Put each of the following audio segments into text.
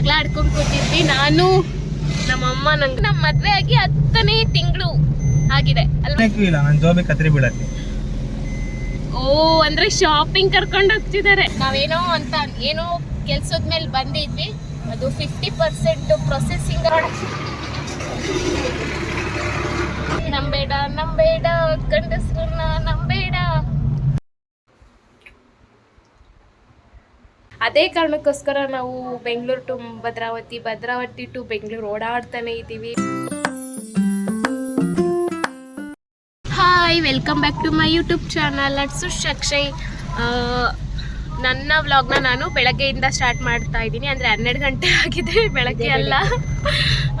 ಜಗಳ ಆಡ್ಕೊಂಡ್ ಕೂತಿದ್ವಿ. ನಾನು ನಮ್ಮಮ್ಮ ನಂಗೆ ನಮ್ಮ ಮದ್ವೆ ಆಗಿ ಹತ್ತನೇ ತಿಂಗಳು ಆಗಿದೆ. ಇಲ್ಲ ನನ್ನ ಜೋಬಿ ಕತ್ರಿ ಬೀಳಕ್ಕೆ. ಓ ಅಂದ್ರೆ ಶಾಪಿಂಗ್ ಕರ್ಕೊಂಡು ಹೋಗ್ತಿದ್ದಾರೆ. ನಾವೇನೋ ಅಂತ ಏನೋ ಕೆಲ್ಸದ ಮೇಲೆ ಬಂದಿದ್ವಿ. ಅದು ಫಿಫ್ಟಿ ಪರ್ಸೆಂಟ್ ಪ್ರೊಸೆಸಿಂಗ್ ನಂಬೇಡ ನಂಬೇಡ ಗಂಡಸ್ರನ್ನ ನಂಬೇಡ ಅದೇ ಕಾರಣಕ್ಕೋಸ್ಕರ ನಾವು ಬೆಂಗಳೂರು ಟು ಭದ್ರಾವತಿ ಭದ್ರಾವತಿ ಟು ಬೆಂಗಳೂರು ಓಡಾಡ್ತಾನೆ ಇದ್ದೀವಿ. Hi welcome back to my YouTube channel it's Shakshay ನನ್ನ ವ್ಲಾಗ್ನ ನಾನು ಬೆಳಗ್ಗೆಯಿಂದ ಸ್ಟಾರ್ಟ್ ಮಾಡ್ತಾ ಇದ್ದೀನಿ. ಅಂದರೆ ಹನ್ನೆರಡು ಗಂಟೆ ಆಗಿದೆ ಬೆಳಗ್ಗೆ ಅಲ್ಲ.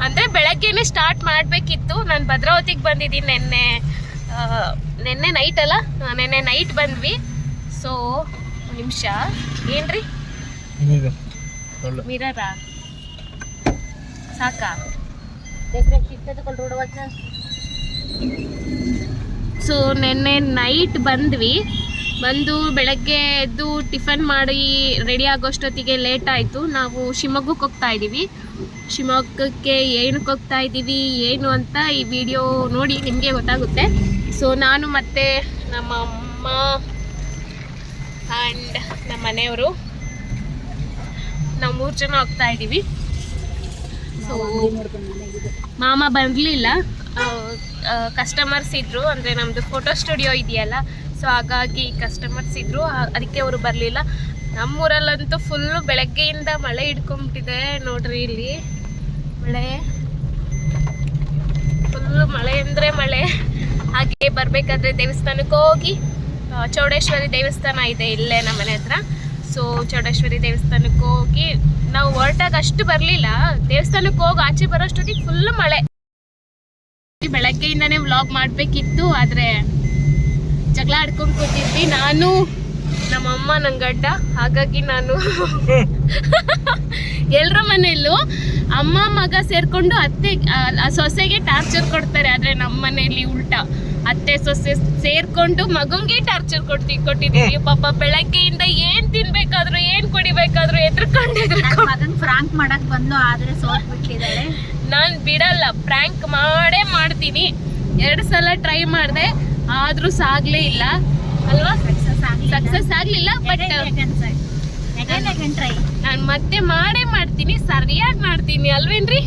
ಅಂದರೆ ಬೆಳಗ್ಗೆನೇ ಸ್ಟಾರ್ಟ್ ಮಾಡಬೇಕಿತ್ತು. ನಾನು ಭದ್ರಾವತಿಗೆ ಬಂದಿದ್ದೀನಿ ನಿನ್ನೆ. ನೆನ್ನೆ ನೈಟ್ ಅಲ್ಲ? ನಿನ್ನೆ ನೈಟ್ ಬಂದ್ವಿ. ಸೊ ನಿಮಿಷ. ಏನ್ರಿ? ಮಿರರಾ? ಸಾಕಾ? ಸೊ ನಿನ್ನೆ ನೈಟ್ ಬಂದ್ವಿ. ಬಂದು ಬೆಳಗ್ಗೆ ಎದ್ದು ಟಿಫನ್ ಮಾಡಿ ರೆಡಿ ಆಗೋಷ್ಟೊತ್ತಿಗೆ ಲೇಟ್ ಆಯಿತು. ನಾವು ಶಿವಮೊಗ್ಗಕ್ಕೆ ಹೋಗ್ತಾ ಇದ್ದೀವಿ. ಶಿವಮೊಗ್ಗಕ್ಕೆ ಏನಕ್ಕೆ ಹೋಗ್ತಾ ಇದ್ದೀವಿ ಏನು ಅಂತ ಈ ವಿಡಿಯೋ ನೋಡಿ ನಿಮಗೆ ಗೊತ್ತಾಗುತ್ತೆ. ಸೊ ನಾನು ಮತ್ತು ನಮ್ಮ ಅಮ್ಮ ಆ್ಯಂಡ್ ನಮ್ಮ ಮನೆಯವರು ನಾವು ಮೂರು ಜನ ಹೋಗ್ತಾ ಇದ್ದೀವಿ ಸೊ ಮಾಮ ಬರಲಿಲ್ಲ ಕಸ್ಟಮರ್ಸ್ ಇದ್ರು. ಅಂದರೆ ನಮ್ಮದು ಫೋಟೋ ಸ್ಟುಡಿಯೋ ಇದೆಯಲ್ಲ ಸೊ ಹಾಗಾಗಿ ಕಸ್ಟಮರ್ಸ್ ಇದ್ರು. ಅದಕ್ಕೆ ಅವರು ಬರಲಿಲ್ಲ. ನಮ್ಮೂರಲ್ಲಂತೂ ಫುಲ್ಲು ಬೆಳಗ್ಗೆಯಿಂದ ಮಳೆ ಹಿಡ್ಕೊಂಬಿಟ್ಟಿದೆ ನೋಡ್ರಿ ಇಲ್ಲಿ. ಮಳೆ. ಫುಲ್ಲು ಮಳೆ ಅಂದರೆ ಮಳೆ. ಹಾಗೆ ಬರಬೇಕಾದ್ರೆ ದೇವಸ್ಥಾನಕ್ಕೆ ಹೋಗಿ ಚೌಡೇಶ್ವರಿ ದೇವಸ್ಥಾನ ಇದೆ ಇಲ್ಲೇ ನಮ್ಮ ಮನೆ ಹತ್ರ. ಸೊ ಚೌಡೇಶ್ವರಿ ದೇವಸ್ಥಾನಕ್ಕೆ ಹೋಗಿ ನಾವು ಹೊರಟಾಗ ಅಷ್ಟು ಬರಲಿಲ್ಲ. ದೇವಸ್ಥಾನಕ್ಕೆ ಹೋಗಿ ಆಚೆ ಬರೋಷ್ಟೊತ್ತಿಗೆ ಫುಲ್ ಮಳೆ. ಬೆಳಗ್ಗೆಯಿಂದನೇ ವ್ಲಾಗ್ ಮಾಡಬೇಕಿತ್ತು ಆದರೆ ಜಗಳ ಆಡ್ಕೊಂಡು ಕೂತಿದ್ವಿ. ನಾನು ನಮ್ಮಮ್ಮ ನನ್ನ ಗಡ್ಡ ಹಾಗಾಗಿ ನಾನು ಎಲ್ಲರ ಮನೆಯಲ್ಲೂ ಅಮ್ಮ ಮಗ ಸೇರ್ಕೊಂಡು ಅತ್ತೆ ಸೊಸೆಗೆ ಟಾರ್ಚರ್ ಕೊಡ್ತಾರೆ ಆದ್ರೆ ನಮ್ಮ ಮನೆಯಲ್ಲಿ ಉಲ್ಟಾ. ಅತ್ತೆ ಸೊಸೆ ಸೇರ್ಕೊಂಡು ಮಗಂಗೆ ಟಾರ್ಚರ್ ಕೊಡ್ತಿ ಕೊಟ್ಟಿದ್ದೀವಿ. ಪಾಪ ಬೆಳಗ್ಗೆಯಿಂದ ಏನ್ ತಿನ್ಬೇಕಾದ್ರು ಏನ್ ಕುಡಿಬೇಕಾದ್ರು ಎದ್ರಕೊಂಡು ಅದನ್ನ ಫ್ರಾಂಕ್ ಮಾಡಕ್ ಬಂದು ಆದ್ರೆ ಸೋತ್ ನಾನ್ ನಾನು ಬಿಡಲ್ಲ ಫ್ರಾಂಕ್ ಮಾಡೇ ಮಾಡ್ತೀನಿ. ಎರಡು ಸಲ ಟ್ರೈ ಮಾಡಿದೆ ಆದ್ರೂ ಸಾಗ್ಲೇ ಇಲ್ಲ. ಅಲ್ವಾ? ಸಕ್ಸಸ್ ಆಗ್ಲಿಲ್ಲ. ಬಟ್ ನಾನು ಮತ್ತೆ ಮಾಡೇ ಮಾಡ್ತೀನಿ ಸರಿಯಾಗಿ ಮಾಡ್ತೀನಿ ಅಲ್ವೇನ್ರಿ?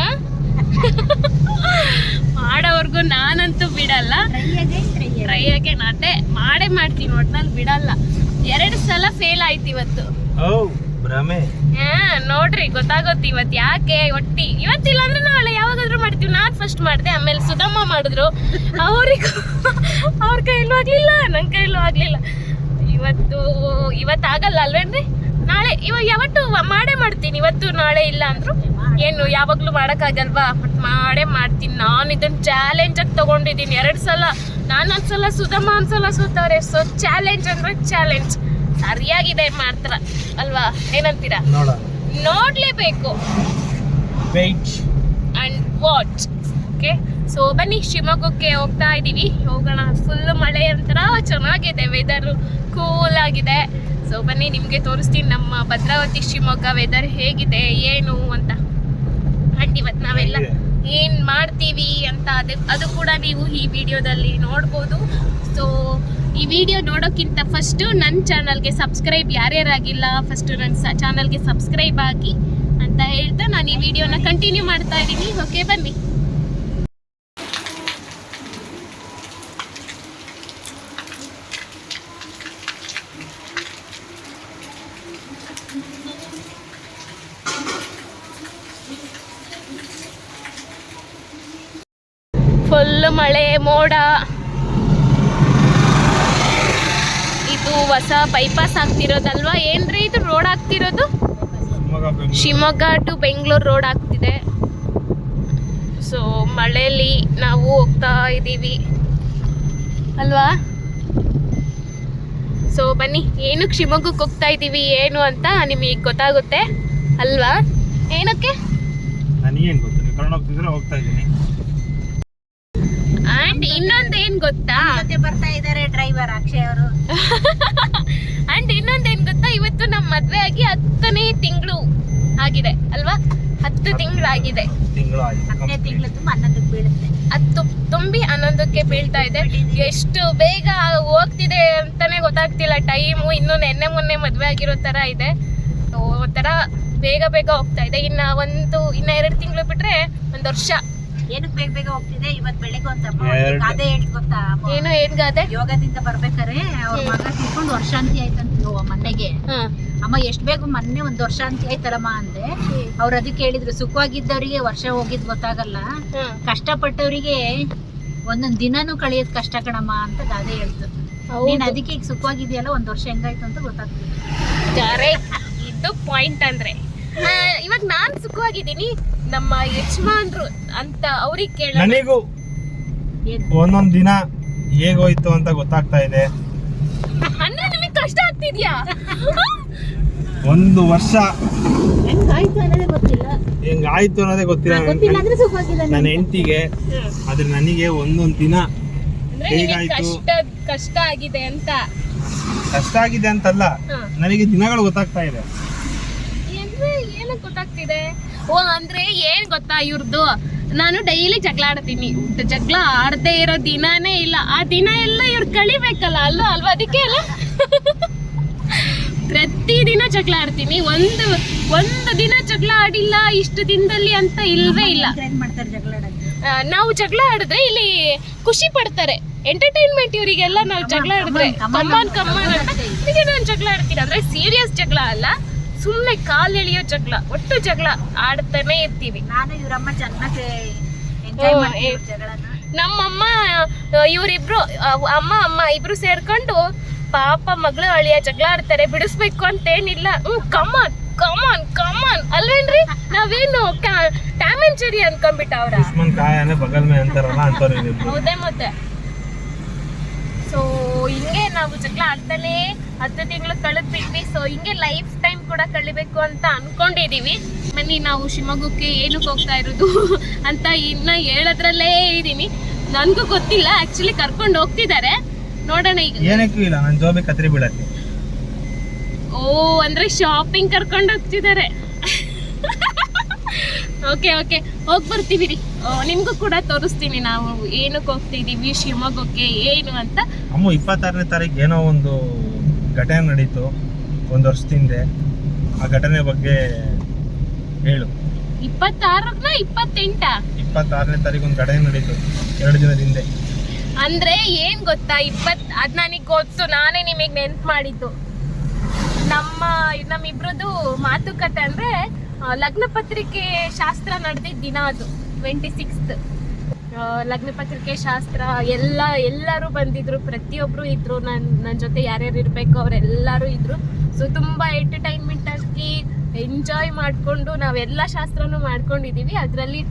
ಆ? ಮಾಡೋವರೆಗೂ ನಾನಂತೂ ಬಿಡಲ್ಲ. ಟ್ರೈ ಅಗೇನ್ ಟ್ರೈ ಟ್ರೈ ಆಗಿ ಅದೇ ಮಾಡೇ ಮಾಡ್ತೀನಿ ಒಟ್ನಲ್ಲಿ ಬಿಡಲ್ಲ. ಎರಡು ಸಲ ಫೇಲ್ ಆಯ್ತು ಇವತ್ತು. ಓ ಭ್ರಮೆ. ಹಾ ನೋಡ್ರಿ ಗೊತ್ತಾಗುತ್ತೆ ಇವತ್ತು ಯಾಕೆ ಒಟ್ಟಿ? ಇವತ್ತಿಲ್ಲ ಅಂದ್ರೆ ನಾಳೆ ಯಾವಾಗಾದ್ರೂ ಮಾಡ್ತೀವಿ. ನಾನ್ ಫಸ್ಟ್ ಮಾಡಿದೆ ಆಮೇಲೆ ಸುಧಮ್ಮ ಮಾಡಿದ್ರು. ಅವ್ರಿಗೂ ಅವ್ರ ಕೈಲೂ ಆಗ್ಲಿಲ್ಲ ನನ್ನ ಕೈಲೂ ಆಗ್ಲಿಲ್ಲ. ಇವತ್ತು ಇವತ್ತು ಆಗಲ್ಲ ಅಲ್ವೇನ್ರಿ? ನಾಳೆ ಇವ ಯಾವತ್ತು ಮಾಡೇ ಮಾಡ್ತೀನಿ ಇವತ್ತು ನಾಳೆ ಇಲ್ಲ ಅಂದ್ರು. ಏನು ಯಾವಾಗ್ಲೂ ಮಾಡಕ್ಕಾಗಲ್ವಾ? ಬಟ್ ಮಾಡೇ ಮಾಡ್ತೀನಿ. ನಾನು ಇದನ್ನ ಚಾಲೆಂಜ್ ಆಗಿ ತಗೊಂಡಿದ್ದೀನಿ. ಎರಡು ಸಲ ನಾನು ಒಂದ್ಸಲ ಸುಧಮ್ಮ ಒಂದ್ಸಲ ಸೋತವ್ರೆ. ಸೊ ಚಾಲೆಂಜ್ ಅಂದ್ರೆ ಚಾಲೆಂಜ್ ಸರಿಯಾಗಿದೆ ಮಾತ್ರ. ಅಲ್ವಾ? ಏನಂತೀರಾ? ನೋಡ ನೋಡ್ಲೇಬೇಕು. Wait and watch okay so ಬನ್ನಿ ಶಿವಮೊಗ್ಗಕ್ಕೆ ಹೋಗ್ತಾ ಇದ್ದೀವಿ ಹೋಗೋಣ. ಫುಲ್ ಮಳೆ ಒಂಥರ ಚೆನ್ನಾಗಿದೆ ವೆದರು ಕೂಲ್ ಆಗಿದೆ. ಸೊ ಬನ್ನಿ ನಿಮಗೆ ತೋರಿಸ್ತೀನಿ ನಮ್ಮ ಭದ್ರಾವತಿ ಶಿವಮೊಗ್ಗ ವೆದರ್ ಹೇಗಿದೆ ಏನು ಅಂತ. ಅಂಡ್ ಇವತ್ತು ನಾವೆಲ್ಲ ಏನು ಮಾಡ್ತೀವಿ ಅಂತ ಅದು ಅದು ಕೂಡ ನೀವು ಈ ವಿಡಿಯೋದಲ್ಲಿ ನೋಡ್ಬೋದು. ಸೊ ಈ ವಿಡಿಯೋ ನೋಡೋಕ್ಕಿಂತ ಫಸ್ಟು ನನ್ನ ಚಾನಲ್ಗೆ ಸಬ್ಸ್ಕ್ರೈಬ್ ಯಾರ್ಯಾರಾಗಿಲ್ಲ ಫಸ್ಟು ನನ್ನ ಚಾನಲ್ಗೆ ಸಬ್ಸ್ಕ್ರೈಬ್ ಆಗಿ ಅಂತ ಹೇಳ್ತಾ ನಾನು ಈ ವಿಡಿಯೋನ ಕಂಟಿನ್ಯೂ ಮಾಡ್ತಾ ಇದ್ದೀನಿ ಓಕೆ ಬನ್ನಿ ಫುಲ್ ಮಳೆ ಇದು ಹೊಸ ಬೈಪಾಸ್ ಆಗ್ತಿರೋದಲ್ವಾ? ಏನ್ರಿ ಇದು ರೋಡ್ ಆಗ್ತಿರೋದು? ಶಿವಮೊಗ್ಗ ಟು ಬೆಂಗಳೂರು ರೋಡ್ ಆಗ್ತಿದೆ. ಸೊ ಮಳೆಯಲ್ಲಿ ನಾವು ಹೋಗ್ತಾ ಇದ್ದೀವಿ. ಅಲ್ವಾ? ಸೊ ಬನ್ನಿ, ಏನು ಶಿವಮೊಗ್ಗಕ್ಕೆ ಹೋಗ್ತಾ ಇದ್ದೀವಿ, ಏನು ಅಂತ ನಿಮಗೆ ಗೊತ್ತಾಗುತ್ತೆ. ಅಲ್ವಾ? ಏನಕ್ಕೆ? ಕರ್ಕೊಂಡು ಹೋಗ್ತಿದ್ರೆ ಹೋಗ್ತಾ ಇದ್ದೀನಿ. ಆ್ಯಂಡ್ ಇನ್ನೊಂದು ಏನ್ ಗೊತ್ತಾ? ಜೊತೆ ಬರ್ತಾ ಇದಾರೆ ಡ್ರೈವರ್ ಅಕ್ಷಯ್ ಅವರು. ಅಂಡ್ ಇನ್ನೊಂದೇನ್ ಗೊತ್ತಾ? ಇವತ್ತು ನಮ್ ಮದ್ವೆ ಆಗಿ ಹತ್ತನೇ ತಿಂಗಳು ಆಗಿದೆ ಅಲ್ವಾ? ಹತ್ತು ತಿಂಗಳಾಗಿದೆ ತಿಂಗಳು ಆಗಿದೆ. ಹತ್ತನೇ. ತಿಂಗಳು ತುಂಬ ಹನ್ನೊಂದಕ್ಕೆ ಬೀಳುತ್ತೆ. ಹತ್ತು ತುಂಬಿ ಹನ್ನೊಂದಕ್ಕೆ ಬೀಳ್ತಾ ಇದೆ. ಎಷ್ಟು ಬೇಗ ಹೋಗ್ತಿದೆ ಅಂತಾನೆ ಗೊತ್ತಾಗ್ತಿಲ್ಲ. ಟೈಮು ಇನ್ನು ನೆನ್ನೆ ಮೊನ್ನೆ ಮದ್ವೆ ಆಗಿರೋ ತರ ಇದೆ. ಒಂಥರ ಬೇಗ ಬೇಗ ಹೋಗ್ತಾ ಇದೆ. ಇನ್ನ ಒಂದು ಇನ್ನ ಎರಡು ತಿಂಗಳು ಬಿಟ್ರೆ ಒಂದು ವರ್ಷ. ಏನಕ್ಕೆ ಬೇಗ ಬೇಗ ಹೋಗ್ತಿದೆ? ಇವತ್ತು ಬೆಳಿಗ್ಗೆ ಒಂದು ಅಮ್ಮ. ಒಂದು ಗಾದೆ ಹೇಳಿ ಗೊತ್ತಾ? ಏನು ಏನು ಗಾದೆ? ಯೋಗದಿಂದ ಬರ್ಬೇಕಾರೆ ಅವ್ರ. ಮಗ ತಿಳ್ಕೊಂಡು ವರ್ಷಾಂತಿ ಆಯ್ತಂತ ಮನೆಗೆ. ಅಮ್ಮ ಎಷ್ಟು ಬೇಗ ಮೊನ್ನೆ ಒಂದು ವರ್ಷಾಂತಿ ಆಯ್ತಲ್ಲಮ್ಮ ಅಂದೆ. ಅವ್ರು ಅದಕ್ಕೆ ಹೇಳಿದ್ರು ಸುಖವಾಗಿದ್ದವರಿಗೆ ವರ್ಷ ಹೋಗಿದ್ ಗೊತ್ತಾಗಲ್ಲ. ಕಷ್ಟಪಟ್ಟವರಿಗೆ ಒಂದೊಂದ್ ದಿನಾನು ಕಳಿಯೋದ್ ಕಷ್ಟ ಕಣಮ್ಮ ಅಂತ ಗಾದೆ ಹೇಳ್ತು. ನೀನ್ ಅದಕ್ಕೆ ಈಗ ಸುಖವಾಗಿದೆಯಲ್ಲ ಒಂದ್ ವರ್ಷ ಹೆಂಗಾಯ್ತು ಅಂತ ಗೊತ್ತಾಗ್ತದೆ ಇದು ಪಾಯಿಂಟ್ ಅಂದ್ರೆ. ಇವಾಗ ನಾನ್ ಸುಖವಾಗಿದ್ದೀನಿ. ನಮ್ಮ ಯಜಮಾನ್ರು ಅಂತ ಅವ್ರಿಗೆ ಕೇಳ ನನಗೂ ಒಂದೊಂದ್ ದಿನ ಹೇಗೋಯ್ತು ಅಂತ ಗೊತ್ತಾಗ್ತಾ ಇದೆ. ಅಂದ್ರೆ ನಿಮಗೆ ಕಷ್ಟ ಆಗ್ತಿದ್ಯಾ? ಒಂದು ವರ್ಷ. ಹೆಂಗಾಯ್ತು ಅನ್ನೋದೇ ಗೊತ್ತಿಲ್ಲ. ಹೆಂಗಾಯ್ತು ಅನ್ನೋದೇ ಗೊತ್ತಿಲ್ಲ. ಗೊತ್ತಿಲ್ಲ ಅಂದ್ರೆ ಸುಖವಾಗಿದ್ದಾನೆ ನನ್ನ ಹೆಂಡತಿಗೆ ಆದ್ರೆ ನನಗೆ ಒಂದೊಂದ್ ದಿನ ಅಂದ್ರೆ ನಿಮಗೆ ಹೇಗಾಯ್ತು? ಕಷ್ಟ ಕಷ್ಟ ಆಗಿದೆ ಅಂತ. ಕಷ್ಟ ಆಗಿದೆ ಅಂತಲ್ಲ. ಹ. ನನಗೆ ದಿನಗಳು ಗೊತ್ತಾಗ್ತಾ ಇದೆ. ಅಂದ್ರೆ ಏನಕ್ಕೆ ಗೊತ್ತಾಗ್ತಿದೆ? ಓ ಅಂದ್ರೆ ಏನ್ ಗೊತ್ತಾ ಇವ್ರದ್ದು ನಾನು ಡೈಲಿ ಜಗಳ ಆಡ್ತೀನಿ. ಜಗಳ ಆಡದೆ ಇರೋ ದಿನಾನೇ ಇಲ್ಲ. ಆ ದಿನ ಎಲ್ಲ ಇವ್ರು ಕಳಿಬೇಕಲ್ಲ ಅಲ್ಲ ಅಲ್ವಾ? ಅದಕ್ಕೆ ಅಲ್ಲ. ಪ್ರತಿ ದಿನ ಜಗಳ ಆಡ್ತೀನಿ. ಒಂದು ಒಂದು ದಿನ ಜಗಳ ಆಡಿಲ್ಲ ಇಷ್ಟು ದಿನದಲ್ಲಿ ಅಂತ ಇಲ್ವೇ ಇಲ್ಲ. ನಾವು ಜಗಳ ಆಡಿದ್ರೆ ಇಲ್ಲಿ ಖುಷಿ ಪಡ್ತಾರೆ. ಎಂಟರ್ಟೈನ್ಮೆಂಟ್ ಇವರಿಗೆಲ್ಲ ನಾವು ಜಗಳ ಆಡಿದ್ರೆ. ಕಮ್ಮನ್ ಕಮ್ಮನ್ ಕಮ್ಮಾನ್ ಅಂತ ಇದಕ್ಕೆ ನಾನು ಜಗಳ ಆಡ್ತೀನಿ. ಅಂದ್ರೆ ಸೀರಿಯಸ್ ಜಗಳ ಅಲ್ಲ. ಸುಮ್ಮನೆ ಕಾಲ್ ಎಳೆಯೋ ಜಗಳ ಒಟ್ಟು ಜಗಳ ಆಡ್ತಾನೆ ಇರ್ತೀವಿ. ನಾನು ಇವರಮ್ಮ ಚೆನ್ನಾಗಿ ಎಂಜಾಯ್ ಓ, ಏ. ಜಗಳನ ನಮ್ಮಮ್ಮ ಇವರಿಬ್ರು ಅಮ್ಮ ಅಮ್ಮ ಇಬ್ರು ಸೇರ್ಕೊಂಡು ಪಾಪ ಮಗಳು ಅಳಿಯ ಜಗಳ ಆಡ್ತಾರೆ ಬಿಡಿಸ್ಬೇಕು ಅಂತ ಏನಿಲ್ಲ ಹ್ಮ್ ಕಮಾನ್ ಕಮಾನ್ ಕಮಾನ್ ಅಲ್ವೇನ್ರಿ? ನಾವೇನು ಟ್ಯಾಮ್ ಅಂಡ್ ಚೆರಿ ಅನ್ಕೊಂಡ್ಬಿಟ್ಟ ಅವ್ರ. ಹೌದೇ ಮತ್ತೆ. ಸೊ ಹಿಂಗೆ ನಾವು ಜಗಳ ಆಡ್ತಾನೆ ಹತ್ತು ತಿಂಗಳು ಕಳೆದ್ ಬಿಟ್ವಿ ಸೊ ಹಿಂಗೆ ಲೈಫ್ ಟೈಮ್ ಕೂಡ ಕಳಿಬೇಕು ಅಂತ ಅನ್ಕೊಂಡಿದೀವಿ. ಬನ್ನಿ ನಾವು ಶಿವಮೊಗ್ಗಕ್ಕೆ ಏನಕ್ಕೆ ಹೋಗ್ತಾ ಇರೋದು ಅಂತ ಇನ್ನ ಹೇಳೋದ್ರಲ್ಲೇ ಇದೀನಿ ನನ್ಗೂ ಗೊತ್ತಿಲ್ಲ ಆಕ್ಚುಲಿ ಕರ್ಕೊಂಡು ಹೋಗ್ತಿದ್ದಾರೆ. ನೋಡೋಣ ಈಗ. ಏನಕ್ಕೂ ಇಲ್ಲ ನನ್ನ ಜೋಬಿ ಕತ್ರಿ ಬೀಳಕ್ಕೆ. ಓ ಅಂದ್ರೆ ಶಾಪಿಂಗ್ ಕರ್ಕೊಂಡು ಹೋಗ್ತಿದ್ದಾರೆ. ಓಕೆ ಓಕೆ ಹೋಗಿ ಬರ್ತೀವಿ ರೀ. ನಿಮ್ಗೂ ಕೂಡ ತೋರಿಸ್ತೀನಿ ನಾವು ಏನಕ್ಕೆ ಹೋಗ್ತಿದೀವಿ ಶಿವಮೊಗ್ಗಕ್ಕೆ ಏನು ಅಂತ. ಅಮ್ಮ ಇಪ್ಪತ್ತಾರನೇ ತಾರೀಕು ಏನೋ ಒಂದು ಘಟನೆ ನಡೀತು ಒಂದು ವರ್ಷದ ಹಿಂದೆ ಆ ಘಟನೆ ಬಗ್ಗೆ ಹೇಳು. ಇಪ್ಪತ್ತಾರನ ಇಪ್ಪತ್ತೆಂಟ? ಇಪ್ಪತ್ತಾರನೇ ತಾರೀಕು ಒಂದು ಘಟನೆ ನಡೀತು ಎರಡು ದಿನದ ಹಿಂದೆ. ಅಂದ್ರೆ ಏನ್ ಗೊತ್ತಾ? ಇಪ್ಪತ್ ಅದ್ ನನಗ್ ಗೊತ್ತು. ನಾನೇ ನಿಮಗೆ ನೆನ್ಪ್ ಮಾಡಿದ್ದು. ನಮ್ಮ ನಮ್ಮಿಬ್ರದ್ದು ಮಾತುಕತೆ ಅಂದ್ರೆ ಲಗ್ನ ಪತ್ರಿಕೆ ಶಾಸ್ತ್ರ ನಡೆದಿದ್ದ ದಿನ ಅದು ಟ್ವೆಂಟಿ ಸಿಕ್ಸ್ತ್ ಲಗ್ನ ಪತ್ರಿಕೆ, ಶಾಸ್ತ್ರ, ಎಲ್ಲ, ಎಲ್ಲರೂ ಬಂದಿದ್ರು. ಪ್ರತಿಯೊಬ್ರು ಇದ್ರು. ನನ್ನ ನನ್ನ ಜೊತೆ ಯಾರ್ಯಾರು ಇರಬೇಕು, ಅವರೆಲ್ಲರೂ ಇದ್ರು. ಸೊ ತುಂಬ ಎಂಟರ್ಟೈನ್ಮೆಂಟ್ ಆಗಿ ಎಂಜಾಯ್ ಮಾಡಿಕೊಂಡು ನಾವೆಲ್ಲ ಶಾಸ್ತ್ರನೂ ಮಾಡ್ಕೊಂಡಿದ್ದೀವಿ ಅದರಲ್ಲಿ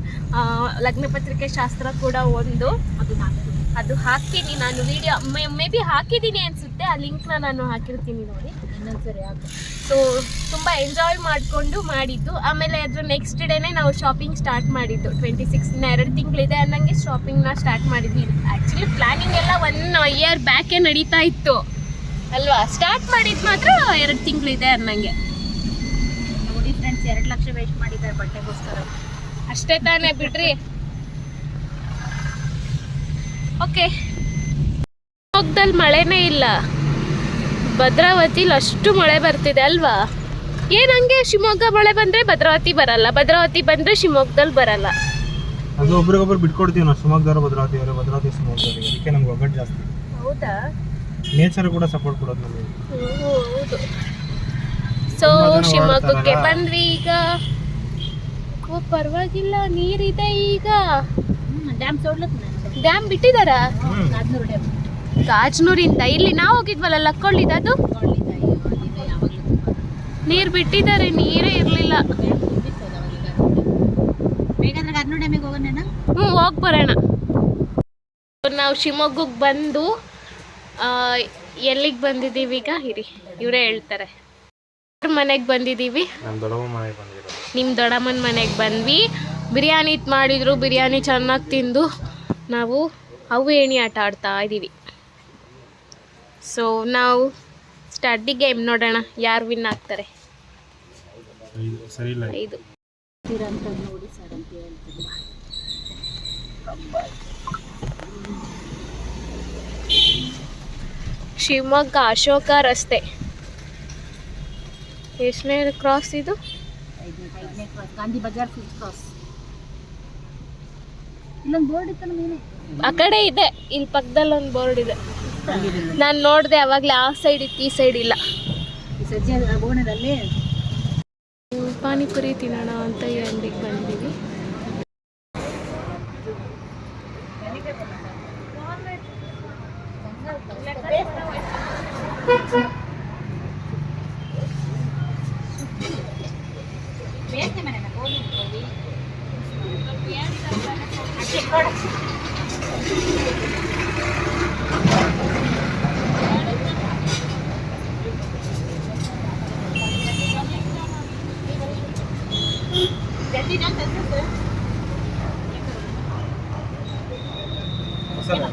ಲಗ್ನ ಪತ್ರಿಕೆ, ಶಾಸ್ತ್ರ ಕೂಡ ಒಂದು. ಅದು ನಾನು ಅದು ಹಾಕ್ತೀನಿ ನಾನು ವಿಡಿಯೋ ಮೇ ಬಿ ಹಾಕಿದ್ದೀನಿ ಅನ್ಸುತ್ತೆ. ಆ ಲಿಂಕ್ನ ನಾನು ಹಾಕಿರ್ತೀನಿ ನೋಡಿ. ಇನ್ನೊಂದ್ಸರಿ ಹಾಕಿ. ಸೊ ತುಂಬ ಎಂಜಾಯ್ ಮಾಡಿಕೊಂಡು ಮಾಡಿದ್ದು. ಆಮೇಲೆ ಅದ್ರ ನೆಕ್ಸ್ಟ್ ಡೇನೆ ನಾವು ಶಾಪಿಂಗ್ ಸ್ಟಾರ್ಟ್ ಮಾಡಿದ್ದು. ಟ್ವೆಂಟಿ ಸಿಕ್ಸ್ ಎರಡು ತಿಂಗಳಿದೆ ಅನ್ನಂಗೆ ಶಾಪಿಂಗ್ನ ಸ್ಟಾರ್ಟ್ ಮಾಡಿದ್ವಿ. ಆ್ಯಕ್ಚುಲಿ ಪ್ಲಾನಿಂಗ್ ಎಲ್ಲ ಒನ್ ಇಯರ್ ಬ್ಯಾಕೇ ನಡೀತಾ ಇತ್ತು. ಅಲ್ವಾ? ಸ್ಟಾರ್ಟ್ ಮಾಡಿದ್ದು ಮಾತ್ರ ಎರಡು ತಿಂಗಳಿದೆ ಅನ್ನಂಗೆ. ನೋಡಿ ಫ್ರೆಂಡ್ಸ್ ಎರಡು ಲಕ್ಷ ವೇಸ್ಟ್ ಮಾಡಿದ್ದಾರೆ ಬಟ್ಟೆಗೋಸ್ಕರ. ಅಷ್ಟೇ ತಾನೇ ಬಿಡ್ರಿ. ಓಕೆ. ಶಿವಮೊಗ್ಗದಲ್ಲಿ ಮಳೆನೇ ಇಲ್ಲ. ಭದ್ರಾವತಿಲಿ ಅಷ್ಟು ಮಳೆ ಬರ್ತಿದೆ ಅಲ್ವಾ? ಏನ್ ಹಂಗೆ ಶಿವಮೊಗ್ಗ ಮಳೆ ಬಂದ್ರೆ ಭದ್ರಾವತಿ ಬರಲ್ಲ ಭದ್ರಾವತಿ ಬಂದ್ರೆ ಶಿವಮೊಗ್ಗದಲ್ಲಿ ಬರಲ್ಲ. ಅದು ಒಬ್ರಿಗೊಬ್ರು ಬಿಟ್ಕೊಡ್ತೀವಿ ನಾವು ಶಿವಮೊಗ್ಗದವರು ಭದ್ರಾವತಿ ಅವರು ಭದ್ರಾವತಿ ಶಿವಮೊಗ್ಗದವರಿಗೆ ಅದಕ್ಕೆ ನಮ್ಗೆ ಒಗ್ಗಟ್ಟು ಜಾಸ್ತಿ. ಹೌದಾ? ನೇಚರ್ ಕೂಡ ಸಪೋರ್ಟ್ ಕೊಡೋದು ನಮಗೆ. ಹೌದು. ಸೊ ಶಿವಮೊಗ್ಗಕ್ಕೆ ಬಂದ್ವಿ ಈಗ. ಓ ಪರವಾಗಿಲ್ಲ ನೀರಿದೆ ಈಗ. Dam ಸೋಡ್ಲತ್ dam ಬಿಟ್ಟಿದಾರಾ? ಗಾಜನೂರಿಂದ ಇಲ್ಲಿ ನಾವು ಹೋಗಿದ್ವಲ್ಲ ಲಕ್ಕೊಳ್ಳಿದ ಅದು? ನೀರ್ ಬಿಟ್ಟಿದ್ದಾರೆ ನೀರೇ ಇರ್ಲಿಲ್ಲ. ಹ್ಮ್ ಹೋಗ್ ಹ್ಞೂ ಬರೋಣ ನಾವು ಶಿವಮೊಗ್ಗಕ್ಕೆ ಬಂದು ಎಲ್ಲಿಗೆ ಬಂದಿದೀವಿ ಈಗ? ಇರಿ ಇವರೇ ಹೇಳ್ತಾರೆ. ಮನೆಗ್ ಮನೆಗೆ ನಿಮ್ ದೊಡಮ್ಮನ್ ಮನೆಗ್ ನಿಮ್ಮ ದೊಡ್ಡಮ್ಮನ ಮನೆಗೆ ಬಂದ್ವಿ. ಬಿರಿಯಾನಿ ಮಾಡಿದ್ರು ಬಿರಿಯಾನಿ ಚೆನ್ನಾಗಿ ತಿಂದು. ನಾವು ಅವು ಏಣಿ ಆಟ ಆಡ್ತಾ ಇದ್ದೀವಿ ಸೊ ನಾವು ಸ್ಟಡಿ ಗೇಮ್ ನೋಡೋಣ ಯಾರು ವಿನ್ ಆಗ್ತಾರೆ? ಐದು ನೋಡಿ ಸರ್ ಅಂತ ಶಿವಮೊಗ್ಗ ಅಶೋಕ ರಸ್ತೆ. ಎಷ್ಟನೇ ಕ್ರಾಸ್ ಇದು? ಗಾಂಧಿ ಬಜಾರ್ ಫಿಫ್ತ್ ಕ್ರಾಸ್ ಇಲ್ಲೊಂದು ಬೋರ್ಡ್ ಇತ್ತಲ್ಲ ಮೇಲೆ ಆ ಕಡೆ ಇದೆ ಇಲ್ಲಿ ಪಕ್ಕದಲ್ಲಿ ಒಂದು ಬೋರ್ಡ್ ಇದೆ. ನಾನು ನೋಡಿದೆ ಅವಾಗಲೇ ಆ ಸೈಡ್ ಇತ್ತು ಈ ಸೈಡ್ ಇಲ್ಲ. ಸಜ್ಜೆ ಪಾನಿಪುರಿ ತಿನ್ನೋಣ ಅಂತ ಈ ಅಂಗಡಿಗೆ ಬಂದಿದ್ದೀವಿ ಮಸಾಲೆ